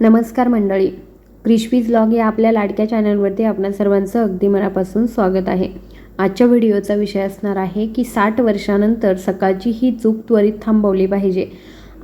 नमस्कार मंडळी. क्रिशवीज ब्लॉग या आपल्या लाडक्या चॅनलवरती आपणा सर्वांचं अगदी मनापासून स्वागत आहे. आजच्या व्हिडिओचा विषय असणार आहे की साठ वर्षानंतर सकाळची ही चूक त्वरित थांबवली पाहिजे.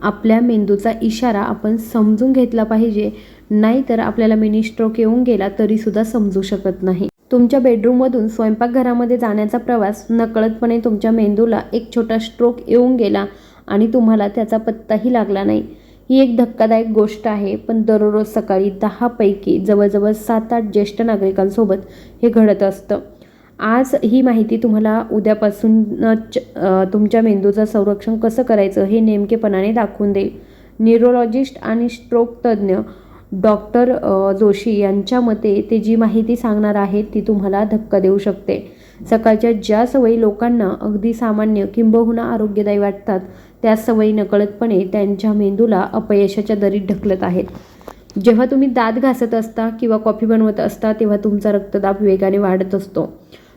आपल्या मेंदूचा इशारा आपण समजून घेतला पाहिजे. नाहीतर आपल्याला मिनी स्ट्रोक येऊन गेला तरीसुद्धा समजू शकत नाही. तुमच्या बेडरूममधून स्वयंपाकघरामध्ये जाण्याचा प्रवास नकळतपणे तुमच्या मेंदूला एक छोटा स्ट्रोक येऊन गेला आणि तुम्हाला त्याचा पत्ताही लागला नाही. ही एक धक्कादायक गोष्ट आहे पण दररोज सकाळी दहापैकी जवळजवळ सात आठ ज्येष्ठ नागरिकांसोबत हे घडत असतं. आज ही माहिती तुम्हाला उद्यापासूनच तुमच्या मेंदूचं संरक्षण कसं करायचं हे नेमकेपणाने दाखवून देईल. न्यूरोलॉजिस्ट आणि स्ट्रोक तज्ज्ञ डॉक्टर जोशी यांच्या मते ते जी माहिती सांगणार आहेत ती तुम्हाला धक्का देऊ शकते. सकाळच्या ज्या सवयी लोकांना अगदी सामान्य किंबहुना आरोग्यदायी वाटतात त्या सवयी नकळतपणे त्यांच्या मेंदूला अपयशाच्या दरीत ढकलत आहेत. जेव्हा तुम्ही दात घासत असता किंवा कॉफी बनवत असता तेव्हा तुमचा रक्तदाब वेगाने वाढत असतो.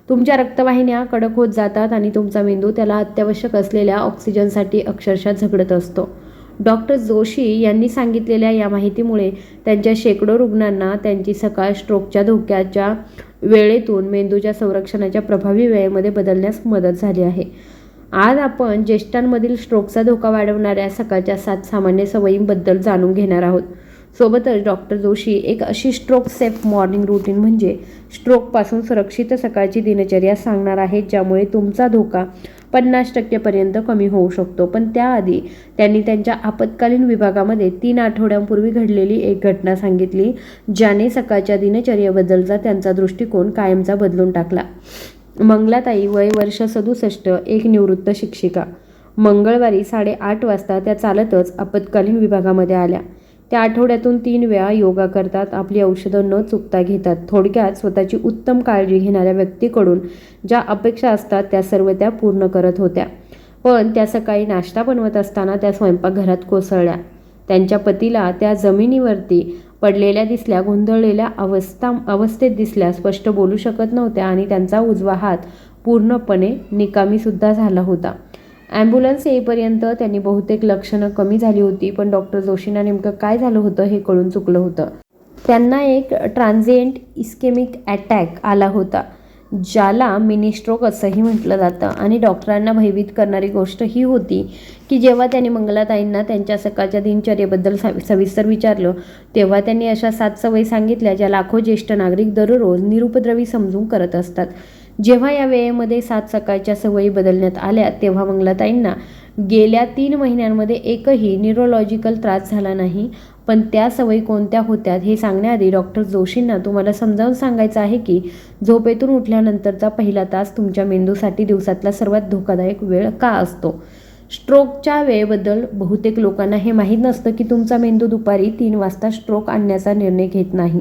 तुमच्या रक्तवाहिन्या कडक होत जातात आणि तुमचा मेंदू त्याला अत्यावश्यक असलेल्या ऑक्सिजनसाठी अक्षरशः झगडत असतो. डॉक्टर जोशी यांनी सांगितलेल्या या माहितीमुळे त्यांच्या शेकडो रुग्णांना त्यांची सकाळ स्ट्रोकच्या धोक्याच्या वेळेतून मेंदूच्या संरक्षणाच्या प्रभावी वेळेमध्ये बदलण्यास मदत झाली आहे. आज आपण ज्येष्ठांमधील स्ट्रोकचा धोका वाढवणाऱ्या सकाळच्या सात सामान्य सवयींबद्दल जाणून घेणार आहोत. सोबतच डॉक्टर जोशी एक अशी स्ट्रोक सेफ मॉर्निंग रुटीन म्हणजे स्ट्रोकपासून सुरक्षित सकाळची दिनचर्या सांगणार आहेत ज्यामुळे तुमचा धोका पन्नास टक्केपर्यंत कमी होऊ शकतो. पण त्याआधी त्यांनी त्यांच्या आपत्कालीन विभागामध्ये तीन आठवड्यांपूर्वी घडलेली एक घटना सांगितली ज्याने सकाळच्या दिनचर्येबद्दलचा त्यांचा दृष्टिकोन कायमचा बदलून टाकला. मंगलाताई वय वर्ष सदुसष्ट एक निवृत्त शिक्षिका. मंगळवारी साडेआठ वाजता त्या चालतच आपत्कालीन विभागामध्ये आल्या. त्या आठवड्यातून तीन वेळा योगा करतात आपली औषधं न चुकता घेतात. थोडक्यात स्वतःची उत्तम काळजी घेणाऱ्या व्यक्तीकडून ज्या अपेक्षा असतात त्या सर्व त्या पूर्ण करत होत्या. पण त्या सकाळी नाश्ता बनवत असताना त्या स्वयंपाकघरात कोसळल्या. त्यांच्या पतीला त्या जमिनीवरती पडलेल्या दिसल्या गोंधळलेल्या अवस्था अवस्थेत दिसल्या स्पष्ट बोलू शकत नव्हत्या आणि त्यांचा उजवा हात पूर्णपणे निकामीसुद्धा झाला होता. ॲम्ब्युलन्स येईपर्यंत त्यांनी बहुतेक लक्षणं कमी झाली होती पण डॉक्टर जोशींना नेमकं काय झालं होतं हे कळून चुकलं होतं. त्यांना एक ट्रान्झिएंट इस्केमिक अटॅक आला होता. ज्याला मिनी स्ट्रोक असंही म्हटलं जातं. आणि डॉक्टरांना भयभीत करणारी गोष्ट ही होती की जेव्हा त्यांनी मंगलाताईंना त्यांच्या सकाळच्या दिनचर्येबद्दल सविस्तर विचारलं तेव्हा त्यांनी अशा सात सवयी सांगितल्या ज्या लाखो ज्येष्ठ नागरिक दररोज निरुपद्रवी समजून करत असतात. जेव्हा या वेळेमध्ये सात सकाळच्या सवयी बदलण्यात आल्या तेव्हा मंगलाताईंना गेल्या तीन महिन्यांमध्ये एकही न्यूरोलॉजिकल त्रास झाला नाही. पण त्या सवयी कोणत्या होत्यात हे सांगण्याआधी डॉक्टर जोशींना तुम्हाला समजावून सांगायचं आहे की झोपेतून उठल्यानंतरचा पहिला तास तुमच्या मेंदूसाठी दिवसातला सर्वात धोकादायक वेळ का असतो? स्ट्रोकच्या वेळेबद्दल बहुतेक लोकांना हे माहीत नसतं की तुमचा मेंदू दुपारी तीन वाजता स्ट्रोक आणण्याचा निर्णय घेत नाही.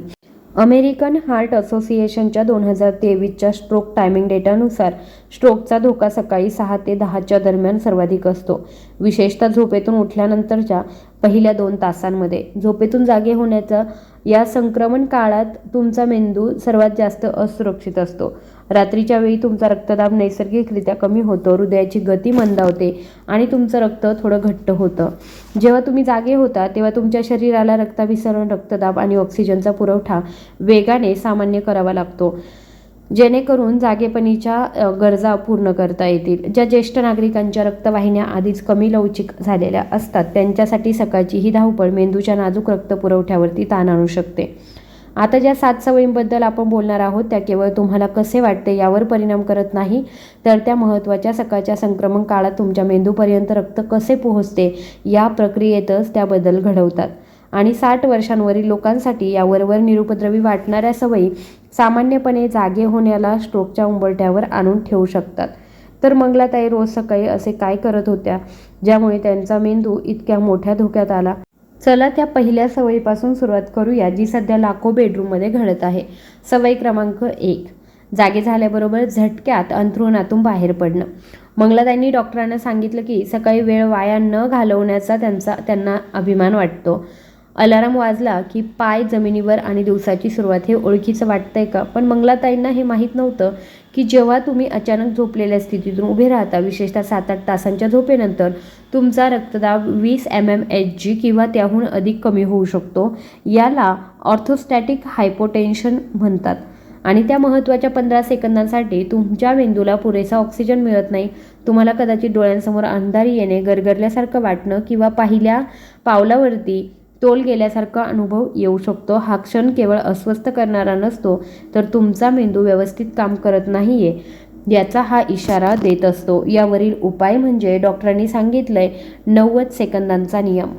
अमेरिकन हार्ट असोसिएशनच्या दोन हजार तेवीसच्या स्ट्रोक टायमिंग डेटानुसार स्ट्रोकचा धोका सकाळी सहा ते दहाच्या दरम्यान सर्वाधिक असतो. विशेषतः झोपेतून उठल्यानंतरच्या पहिल्या दोन तासांमध्ये. झोपेतून जागे होण्याचा या संक्रमण काळात तुमचा मेंदू सर्वात जास्त असुरक्षित असतो. रात्रीच्या वेळी तुमचा रक्तदाब नैसर्गिकरित्या कमी होतो हृदयाची गती मंदावते आणि तुमचं रक्त थोडं घट्ट होतं. जेव्हा तुम्ही जागे होता तेव्हा तुमच्या शरीराला रक्ताभिसरण रक्तदाब आणि ऑक्सिजनचा पुरवठा वेगाने सामान्य करावा लागतो. जेणेकरून जागेपणीच्या गरजा पूर्ण करता येतील. ज्या ज्येष्ठ नागरिकांच्या रक्तवाहिन्या आधीच कमी लवचिक झालेल्या असतात त्यांच्यासाठी सकाळची ही धावपळ मेंदूच्या नाजूक रक्तपुरवठ्यावरती ताण आणू शकते. आता ज्या सात सवयींबद्दल आपण बोलणार आहोत त्या केवळ तुम्हाला कसे वाटते यावर परिणाम करत नाही तर त्या महत्त्वाच्या सकाळच्या संक्रमण काळात तुमच्या मेंदूपर्यंत रक्त कसे पोहोचते या प्रक्रियेतच त्या बदल घडवतात. आणि साठ वर्षांवरील लोकांसाठी यावरवर निरुपद्रवी वाटणाऱ्या सवयी सामान्यपणे जागे होण्याला स्ट्रोकच्या उंबरठ्यावर आणून ठेवू शकतात. तर मंगलाताई रोज सकाळी असे काय करत होत्या ज्यामुळे त्यांचा मेंदू इतक्या मोठ्या धोक्यात आला? चला त्या पहिल्या सवयीपासून सुरुवात करूया जी सध्या लाखो बेडरूममध्ये घडत आहे. सवय क्रमांक एक. जागे झाल्याबरोबर झटक्यात अंथरुणातून बाहेर पडणं. मंगलाताईंनी डॉक्टरांना सांगितलं की सकाळी वेळ वाया न घालवण्याचा त्यांचा त्यांना अभिमान वाटतो. अलाराम वाजला की पाय जमिनीवर आणि दिवसाची सुरुवात हे ओळखीचं वाटतंय का? पण मंगलाताईंना हे माहीत नव्हतं की जेव्हा तुम्ही अचानक झोपलेल्या स्थितीतून उभे राहता विशेषतः सात आठ तासांच्या झोपेनंतर तुमचा रक्तदाब वीस एम एम एच जी किंवा त्याहून अधिक कमी होऊ शकतो. याला ऑर्थोस्टॅटिक हायपोटेन्शन म्हणतात. आणि त्या महत्त्वाच्या पंधरा सेकंदांसाठी तुमच्या मेंदूला पुरेसा ऑक्सिजन मिळत नाही. तुम्हाला कदाचित डोळ्यांसमोर अंधारी येणे गरगरल्यासारखं वाटणं किंवा पहिल्या पावलावरती तोल गेल्यासारखा अनुभव येऊ शकतो. हा क्षण केवळ अस्वस्थ करणारा नसतो तर तुमचा मेंदू व्यवस्थित काम करत नाही आहे याचा हा इशारा देत असतो. यावरील उपाय म्हणजे डॉक्टरांनी सांगितलंय नव्वद सेकंदांचा नियम.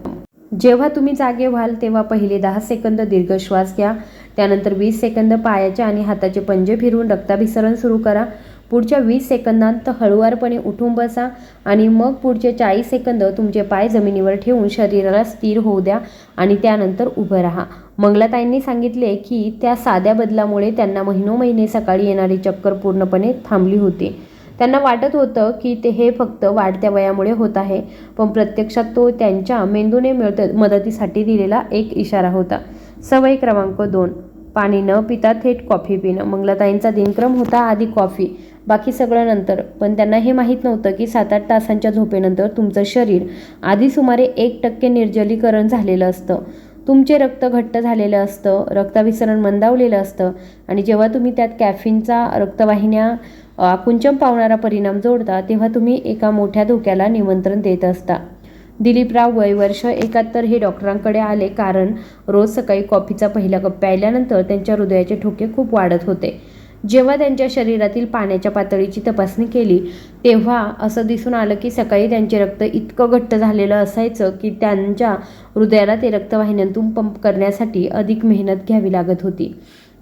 जेव्हा तुम्ही जागे व्हाल तेव्हा पहिले दहा सेकंद दीर्घ श्वास घ्या. त्यानंतर वीस सेकंद पायाचे आणि हाताचे पंजे फिरवून रक्ताभिसरण सुरू करा. पुढच्या वीस सेकंदांत हळुवारपणे उठून बसा आणि मग पुढचे चाळीस सेकंद तुमचे पाय जमिनीवर ठेवून शरीराला स्थिर होऊ द्या आणि त्यानंतर उभं राहा. मंगलाताईंनी सांगितले की त्या साध्या बदलामुळे त्यांना महिनो महिने सकाळी येणारी चक्कर पूर्णपणे थांबली होती. त्यांना वाटत होतं की ते हे फक्त वाढत्या वयामुळे होत आहे पण प्रत्यक्षात तो त्यांच्या मेंदूने मिळत मदतीसाठी दिलेला एक इशारा होता. सवय क्रमांक दोन. पाणी न पिता थेट कॉफी पिणं. मंगलाताईंचा दिनक्रम होता आधी कॉफी बाकी सगळं नंतर. पण त्यांना हे माहीत नव्हतं की सात आठ तासांच्या झोपेनंतर तुमचं शरीर आधी सुमारे एक टक्के निर्जलीकरण झालेलं असतं. तुमचे रक्त घट्ट झालेलं असतं रक्ताभिसरण मंदावलेलं असतं आणि जेव्हा तुम्ही त्यात कॅफिनचा रक्तवाहिन्या आकुंचन पावणारा परिणाम जोडता तेव्हा तुम्ही एका मोठ्या धोक्याला निमंत्रण देत असता. दिलीपराव वय वर्ष एकाहत्तर हे डॉक्टरांकडे आले कारण रोज सकाळी कॉफीचा पहिला कप प्यायल्यानंतर त्यांच्या हृदयाचे ठोके खूप वाढत होते. जेव्हा त्यांच्या शरीरातील पाण्याच्या पातळीची तपासणी केली तेव्हा असं दिसून आलं की सकाळी त्यांचे रक्त इतकं घट्ट झालेलं असायचं की त्यांच्या हृदयाला ते रक्तवाहिन्यांतून पंप करण्यासाठी अधिक मेहनत घ्यावी लागत होती.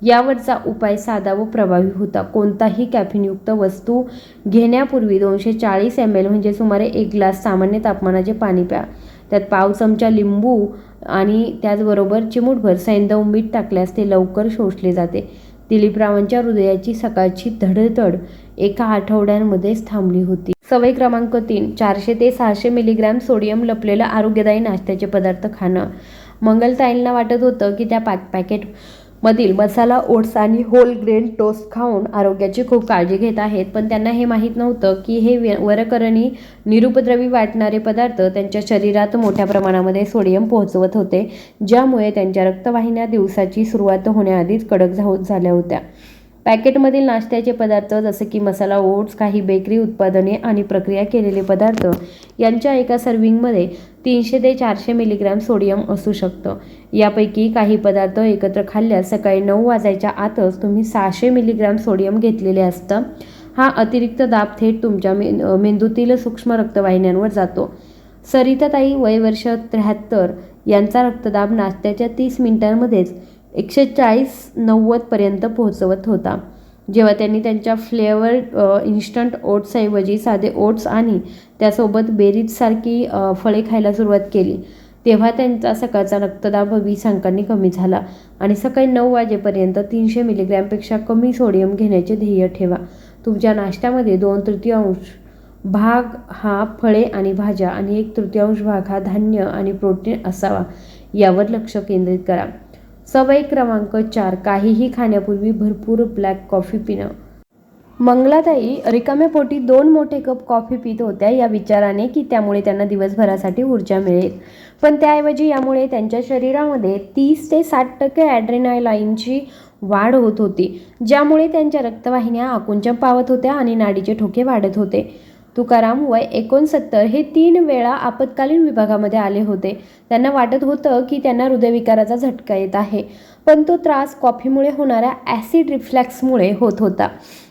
यावरचा उपाय साधा व प्रभावी होता. कोणताही कॅफिनयुक्त वस्तू घेण्यापूर्वी दोनशे चाळीस एम एल म्हणजे सुमारे एक ग्लास सामान्य तापमानाचे पाणी प्या. त्यात पाव चमचा लिंबू आणि त्याचबरोबर चिमूटभर सैंदव मीठ टाकल्यास ते लवकर शोषले जाते. दिलीपरावांच्या हृदयाची सकाळची धडधड एका आठवड्यांमध्येच थांबली होती. सवय क्रमांक तीन चारशे ते सहाशे मिलीग्रॅम सोडियम लपलेलं आरोग्यदायी नाश्त्याचे पदार्थ खाणं. मंगलताईंना वाटत होतं की त्या पॅक पॅकेट मधील मसाला ओट्स आणि होल ग्रेन टोस्ट खाऊन आरोग्याची खूप काळजी घेत आहेत. पण त्यांना हे माहीत नव्हतं की हे वरकरणी निरुपद्रवी वाटणारे पदार्थ त्यांच्या शरीरात मोठ्या प्रमाणामध्ये सोडियम पोहोचवत होते ज्यामुळे त्यांच्या रक्तवाहिन्या दिवसाची सुरुवात होण्याआधीच कडक झाल्या होत्या. पॅकेटमधील नाश्त्याचे पदार्थ जसे की मसाला ओट्स काही बेकरी उत्पादने आणि प्रक्रिया केलेले पदार्थ यांच्या एका सर्विंगमध्ये तीनशे ते चारशे मिलीग्रॅम सोडियम असू शकतं. यापैकी काही पदार्थ एकत्र खाल्ल्यास सकाळी नऊ वाजायच्या आतच तुम्ही सहाशे मिलीग्रॅम सोडियम घेतलेले असतं. हा अतिरिक्त दाब थेट तुमच्या मे मेंदूतील सूक्ष्म रक्तवाहिन्यांवर जातो. सरिताताई वय वर्ष त्र्याहत्तर यांचा रक्तदाब नाश्त्याच्या तीस मिनिटांमध्येच एकशे चाळीस नव्वदपर्यंत पोहोचवत होता. जेव्हा त्यांनी त्यांच्या फ्लेवर इन्स्टंट ओट्सऐवजी साधे ओट्स आणि त्यासोबत बेरीजसारखी फळे खायला सुरुवात केली. तेव्हा त्यांचा सकाळचा रक्तदाब वीस अंकांनी कमी झाला आणि सकाळी नऊ वाजेपर्यंत तीनशे मिलीग्रॅमपेक्षा कमी सोडियम घेण्याचे ध्येय ठेवा. तुमच्या नाश्त्यामध्ये दोन तृतीयांश भाग हा फळे आणि भाज्या आणि एक तृतीयांश भाग हा धान्य आणि प्रोटीन असावा यावर लक्ष केंद्रित करा. सवय क्रमांक चार काहीही खाण्यापूर्वी भरपूर ब्लॅक कॉफी पिणं. मंगलाताई रिकाम्या पोटी दोन मोठे कप कॉफी पित होत्या या विचाराने की त्यामुळे त्यांना दिवसभरासाठी ऊर्जा मिळेल. पण त्याऐवजी यामुळे त्यांच्या शरीरामध्ये तीस ते साठ टक्के ॲड्रेनालाईनची वाढ होत होती ज्यामुळे त्यांच्या रक्तवाहिन्या आकुंचन पावत होत्या आणि नाडीचे ठोके वाढत होते. तुकाराम वय एकोणसत्तर हे तीन वेळा आपत्कालीन विभागामध्ये आले होते. त्यांना वाटत होतं की त्यांना हृदयविकाराचा झटका येत आहे पण तो त्रास कॉफीमुळे होणाऱ्या ॲसिड रिफ्लॅक्समुळे होत होता.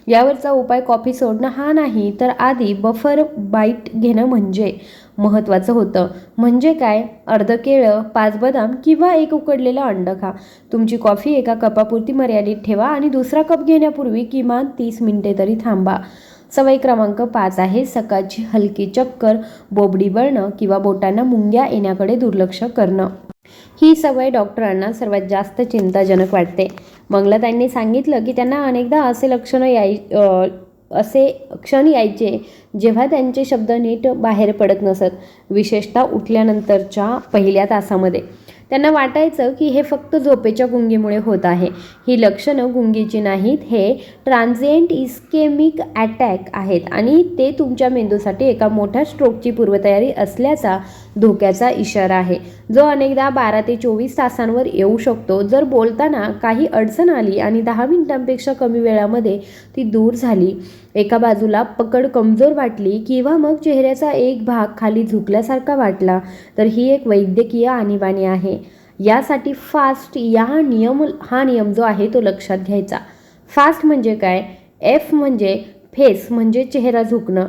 यावरचा उपाय कॉफी सोडणं हा नाही तर आधी बफर बाईट घेणं म्हणजे महत्त्वाचं होतं. म्हणजे काय? अर्ध केळं पाच बदाम किंवा एक उकडलेलं अंड खा. तुमची कॉफी एका कपापुरती मर्यादित ठेवा आणि दुसरा कप घेण्यापूर्वी किमान तीस मिनिटे तरी थांबा. सवय क्रमांक पाच आहे. सकाळची हलकी चक्कर बोबडी बळणं किंवा बोटांना मुंग्या येण्याकडे दुर्लक्ष करणं. ही सवय डॉक्टरांना सर्वात जास्त चिंताजनक वाटते. मंगलताईंनी सांगितलं की त्यांना अनेकदा असे लक्षणं याय असे क्षण यायचे जेव्हा त्यांचे शब्द नीट बाहेर पडत नसत विशेषतः उठल्यानंतरच्या पहिल्या तासामध्ये. त्यांना वाटायचं की हे फक्त झोपेच्या गुंगीमुळे होत आहे. ही लक्षणं गुंगीची नाहीत. हे ट्रान्झिएंट इस्केमिक अटॅक आहेत आणि ते तुमच्या मेंदूसाठी एका मोठ्या स्ट्रोकची पूर्वतयारी असल्याचा धोक्याचा इशारा आहे. जो अनेकदा बारा ते चोवीस तासांवर येऊ शकतो. जर बोलताना काही अडचण आली आणि दहा मिनिटांपेक्षा कमी वेळामध्ये ती दूर झाली एका बाजूला पकड कमजोर वाटली किंवा मग चेहऱ्याचा एक भाग खाली झुकल्यासारखा वाटला तर ही एक वैद्यकीय आणीबाणी आहे. यासाठी फास्ट या नियम हा नियम जो आहे तो लक्षात घ्यायचा. फास्ट म्हणजे काय? एफ म्हणजे फेस म्हणजे चेहरा झुकणं.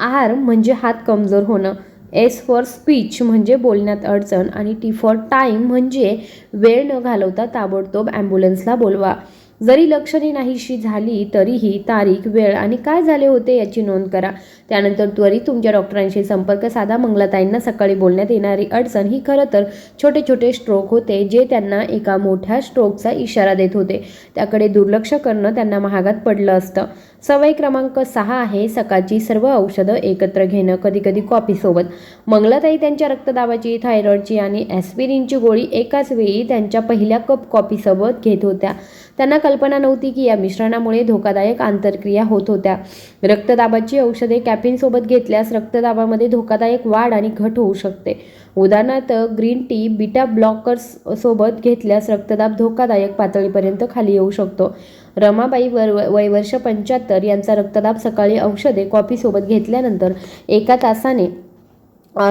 आर म्हणजे हात कमजोर होणं. एस फॉर स्पीच म्हणजे बोलण्यात अडचण. आणि टी फॉर टाईम म्हणजे वेळ न घालवता ताबडतोब ॲम्ब्युलन्सला बोलवा. जरी लक्षणे नाहीशी झाली तरीही तारीख वेळ आणि काय झाले होते याची नोंद करा. त्यानंतर त्वरित तुमच्या डॉक्टरांशी संपर्क साधा. मंगलाताईंना सकाळी बोलण्यात येणारी अडचण ही खरं तर छोटे छोटे स्ट्रोक होते जे त्यांना एका मोठ्या स्ट्रोकचा इशारा देत होते. त्याकडे दुर्लक्ष करणं त्यांना महागात पडलं असतं. सवय क्रमांक सहा आहे सकाळची सर्व औषधं एकत्र घेणं कधीकधी कॉपीसोबत कॉफीसोबत मंगलाताई त्यांच्या रक्तदाबाची थायरॉईडची आणि ॲस्पिरिनची गोळी एकाच वेळी त्यांच्या पहिल्या कप कॉफीसोबत घेत होत्या. त्यांना कल्पना नव्हती की या मिश्रणामुळे धोकादायक आंतरक्रिया होत होत्या. रक्तदाबाची औषधे कॅफिनसोबत घेतल्यास रक्तदाबामध्ये धोकादायक वाढ आणि घट होऊ शकते. उदाहरणार्थ ग्रीन टी बीटा ब्लॉकर्स सोबत घेतल्यास रक्तदाब धोकादायक पातळीपर्यंत खाली येऊ शकतो. रमाबाई वर वय वर्ष पंच्याहत्तर यांचा रक्तदाब सकाळी औषधे कॉफीसोबत घेतल्यानंतर एका तासाने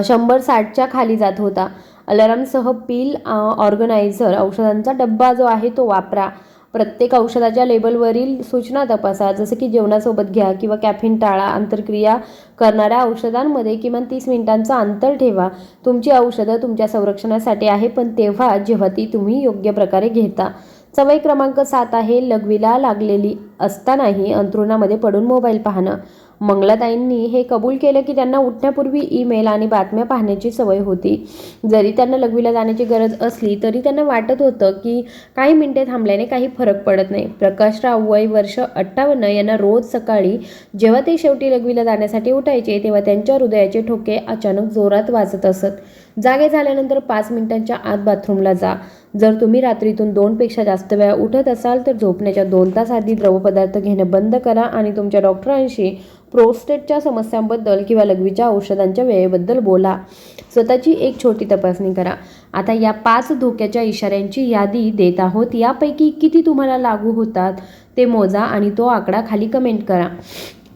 शंभर साठच्या खाली जात होता. अलारामसह पिल ऑर्गनायझर औषधांचा डब्बा जो आहे तो वापरा. प्रत्येक औषधाच्या लेबलवरील सूचना तपासा. जसं की जेवणासोबत घ्या किंवा कॅफिन टाळा आंतरक्रिया करणाऱ्या औषधांमध्ये किमान तीस मिनिटांचं अंतर ठेवा. तुमची औषधं तुमच्या संरक्षणासाठी आहे पण तेव्हा जेव्हा ती तुम्ही योग्य प्रकारे घेता. सवय क्रमांक सात आहे लघवीला लागलेली असतानाही अंथरुणामध्ये पडून मोबाईल पाहणं. मंगलाताईंनी हे कबूल केलं की त्यांना उठण्यापूर्वी ईमेल आणि बातम्या पाहण्याची सवय होती. जरी त्यांना लघवीला जाण्याची गरज असली तरी त्यांना वाटत होतं की काही मिनिटे थांबल्याने काही फरक पडत नाही. प्रकाशराव वय वर्ष अठ्ठावन्न यांना रोज सकाळी जेव्हा ते शेवटी लघवीला जाण्यासाठी उठायचे तेव्हा त्यांच्या हृदयाचे ठोके अचानक जोरात वाजत असत. जागे झाल्यानंतर पाच मिनिटांच्या आत बाथरूमला जा. जर तुम्ही रात्रीतून दोनपेक्षा जास्त वेळा उठत असाल तर झोपण्याच्या दोन तास आधी द्रवपदार्थ घेणं बंद करा आणि तुमच्या डॉक्टरांशी प्रोस्टेटच्या समस्यांबद्दल किंवा लघवीच्या औषधांच्या वेळेबद्दल बोला. स्वतःची एक छोटी तपासणी करा. आता या पाच धोक्याच्या इशाऱ्यांची यादी देत आहोत. यापैकी किती तुम्हाला लागू होतात ते मोजा आणि तो आकडा खाली कमेंट करा.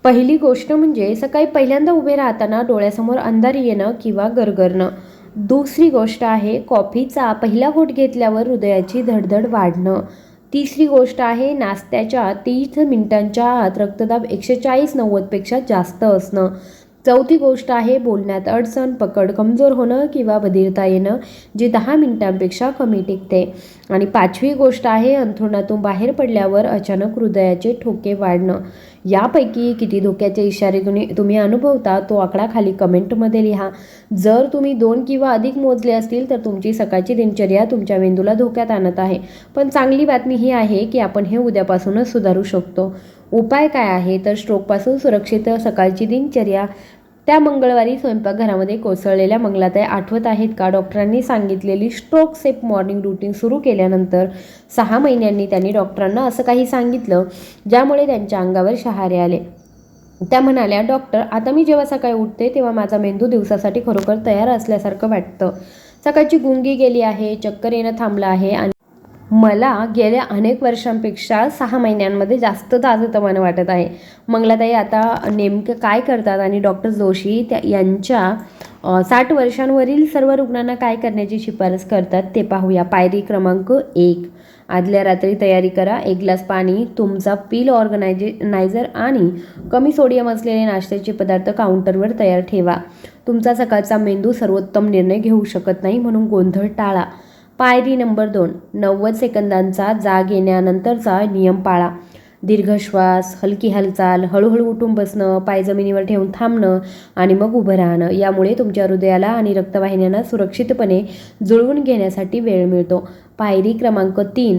पहिली गोष्ट म्हणजे सकाळी पहिल्यांदा उभे राहताना डोळ्यासमोर अंधारी येणं किंवा गरगरणं. दुसरी गोष्ट आहे कॉफीचा पहिला घोट घेतल्यावर हृदयाची धडधड वाढणं. तिसरी गोष्ट आहे नाश्त्याच्या तीस मिनिटांच्या आत रक्तदाब एकशे चाळीस नव्वदपेक्षा जास्त असणं. चौथी गोष्ट आहे बोलण्यात अडचण पकड कमजोर होणं किंवा बधिरता येणं जे दहा मिनिटांपेक्षा कमी टिकते. आणि पाचवी गोष्ट आहे अंथरुणातून बाहेर पडल्यावर अचानक हृदयाचे ठोके वाढणं. यापैकी किती धोक्याचे इशारे तुम्ही तुम्ही अनुभवता तो आकडा खाली कमेंटमध्ये लिहा. जर तुम्ही दोन किंवा अधिक मोजले असतील तर तुमची सकाळची दिनचर्या तुमच्या मेंदूला धोक्यात आणत आहे. पण चांगली बातमी ही आहे की आपण हे उद्यापासूनच सुधारू शकतो. उपाय काय आहे? तर स्ट्रोकपासून सुरक्षित सकाळची दिनचर्या. त्या मंगळवारी स्वयंपाकघरामध्ये कोसळलेल्या मंगलाताई आठवत आहेत का? डॉक्टरांनी सांगितलेली स्ट्रोक सेफ मॉर्निंग रुटीन सुरू केल्यानंतर सहा महिन्यांनी त्यांनी डॉक्टरांना असं काही सांगितलं ज्यामुळे त्यांच्या अंगावर शहारे आले. त्या म्हणाल्या डॉक्टर आता मी जेव्हा सकाळी उठते तेव्हा माझा मेंदू दिवसासाठी खरोखर तयार असल्यासारखं वाटतं. सकाळची गुंगी गेली आहे चक्कर येणं थांबलं आहे आणि मला गेल्या अनेक वर्षांपेक्षा सहा महिन्यांमध्ये जास्त ताजंतवानं वाटत आहे. मंगलाताई आता नेमकं काय करतात आणि डॉक्टर जोशी त्या यांच्या साठ वर्षांवरील सर्व रुग्णांना काय करण्याची शिफारस करतात ते पाहूया. पायरी क्रमांक एक. आदल्या रात्री तयारी करा. एक ग्लास पाणी तुमचा पील ऑर्गनायझे नायझर आणि कमी सोडियम असलेले नाश्त्याचे पदार्थ काउंटरवर तयार ठेवा. तुमचा सकाळचा मेंदू सर्वोत्तम निर्णय घेऊ शकत नाही म्हणून गोंधळ टाळा. पायरी नंबर दोन. नव्वद सेकंदांचा जाग येण्यानंतरचा नियम पाळा. दीर्घ श्वास हलकी हालचाल हळूहळू उठून बसणं पाय जमिनीवर ठेवून थांबणं आणि मग उभं राहणं यामुळे तुमच्या हृदयाला आणि रक्तवाहिन्यांना सुरक्षितपणे जुळवून घेण्यासाठी वेळ मिळतो. पायरी क्रमांक तीन.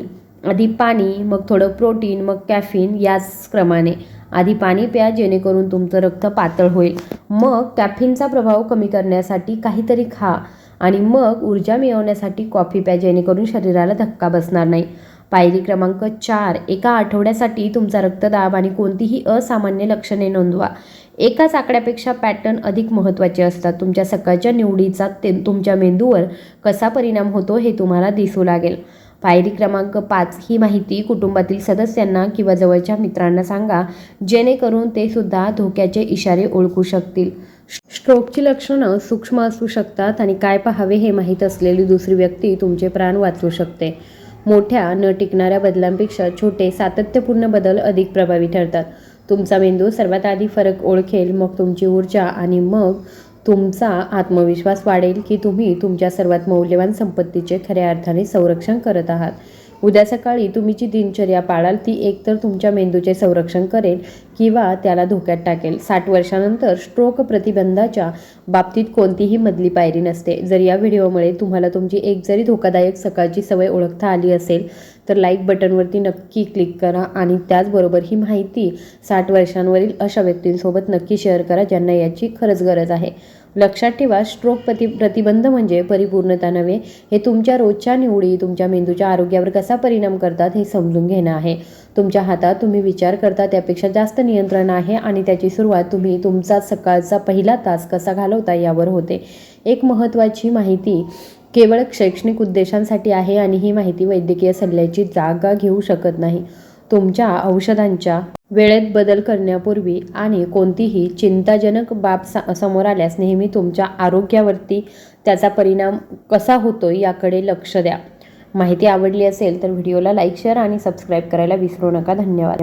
आधी पाणी मग थोडं प्रोटीन मग कॅफिन याच क्रमाने. आधी पाणी प्या जेणेकरून तुमचं रक्त पातळ होईल. मग कॅफिनचा प्रभाव कमी करण्यासाठी काहीतरी खा. आणि मग ऊर्जा मिळवण्यासाठी कॉफी प्या जेणेकरून शरीराला धक्का बसणार नाही. पायरी क्रमांक चार एका आठवड्यासाठी तुमचा रक्तदाब आणि कोणतीही असामान्य लक्षणे नोंदवा. एकाच आकड्यापेक्षा पॅटर्न अधिक महत्त्वाचे असतात. तुमच्या सकाळच्या निवडीचा ते तुमच्या मेंदूवर कसा परिणाम होतो हे तुम्हाला दिसू लागेल. पायरी क्रमांक पाच ही माहिती कुटुंबातील सदस्यांना किंवा जवळच्या मित्रांना सांगा जेणेकरून ते सुद्धा धोक्याचे इशारे ओळखू शकतील. स्ट्रोकची लक्षणं सूक्ष्म असू शकतात आणि काय पाहावे हे माहीत असलेली दुसरी व्यक्ती तुमचे प्राण वाचवू शकते. मोठ्या न टिकणाऱ्या बदलांपेक्षा छोटे सातत्यपूर्ण बदल अधिक प्रभावी ठरतात. तुमचा मेंदू सर्वात आधी फरक ओळखेल मग तुमची ऊर्जा आणि मग तुमचा आत्मविश्वास वाढेल की तुम्ही तुमच्या सर्वात मौल्यवान संपत्तीचे खऱ्या अर्थाने संरक्षण करत आहात. उद्या सकाळी तुम्ही जी दिनचर्या पाळाल ती एकतर तुमच्या मेंदूचे संरक्षण करेल किंवा त्याला धोक्यात टाकेल. साठ वर्षानंतर स्ट्रोक प्रतिबंधाच्या बाबतीत कोणतीही मधली पायरी नसते. जर या व्हिडिओमुळे तुम्हाला तुमची एक जरी धोकादायक सकाळची सवय ओळखता आली असेल तर लाईक बटनवरती नक्की क्लिक करा आणि त्याचबरोबर ही माहिती साठ वर्षांवरील अशा व्यक्तींसोबत नक्की शेअर करा ज्यांना याची खरंच गरज आहे. लक्षात ठेवा स्ट्रोक प्रति प्रतिबंध म्हणजे परिपूर्णता नव्हे. हे तुमच्या रोजच्या निवडी तुमच्या मेंदूच्या आरोग्यावर कसा परिणाम करतात हे समजून घेणं आहे. तुमच्या हातात तुम्ही विचार करता त्यापेक्षा जास्त नियंत्रण आहे आणि त्याची सुरुवात तुम्ही तुमचा सकाळचा पहिला तास कसा घालवता यावर होते. एक महत्त्वाची माहिती केवळ शैक्षणिक उद्देशांसाठी आहे आणि ही माहिती वैद्यकीय सल्ल्याची जागा घेऊ शकत नाही. तुमच्या औषधांच्या वेळेत बदल करण्यापूर्वी आणि कोणतीही चिंताजनक बाब सा समोर आल्यास नेहमी तुमच्या आरोग्यावरती त्याचा परिणाम कसा होतो याकडे लक्ष द्या. माहिती आवडली असेल तर व्हिडिओला लाईक शेअर आणि सबस्क्राईब करायला विसरू नका. धन्यवाद.